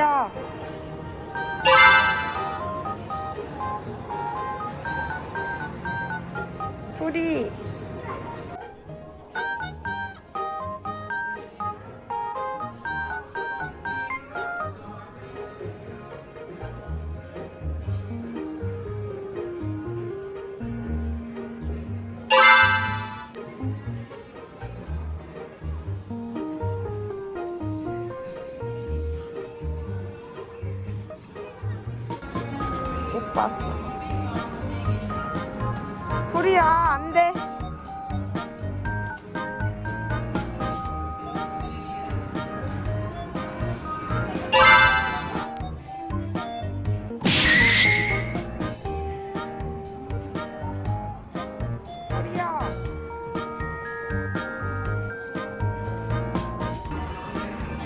야. 뿌리. 못 봤어. 불이야, 안 돼.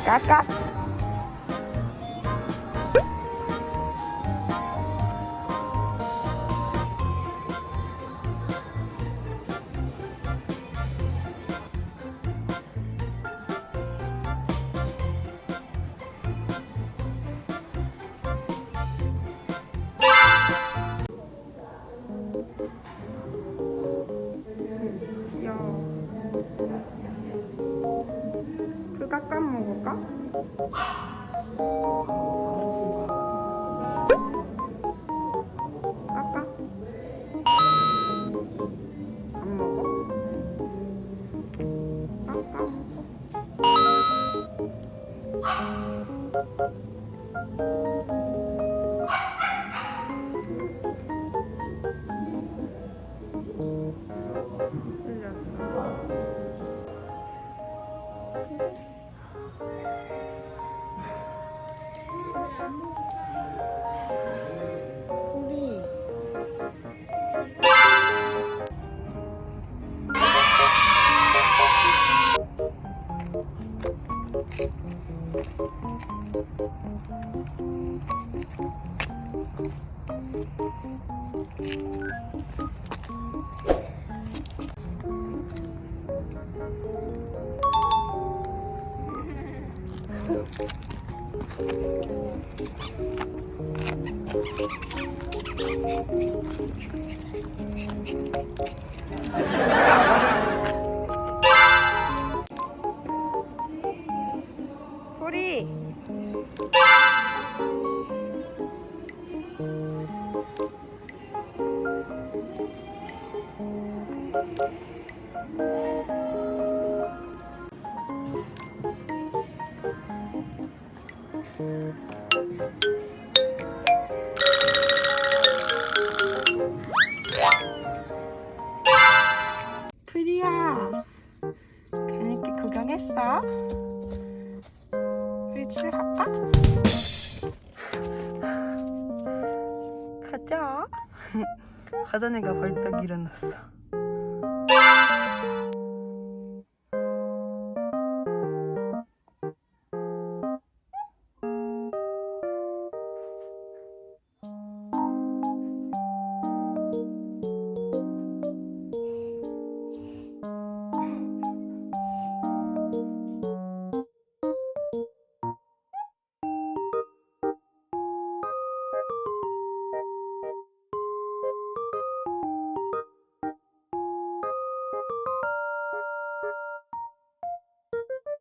까까. 깎아 먹을까? 깎아? 안 먹어? 깎아 먹어. 흘렸어. 우리 우리 프리야 고생했어. 우리 집에 갈까? 가자. 가자, 네가 벌떡 일어났어.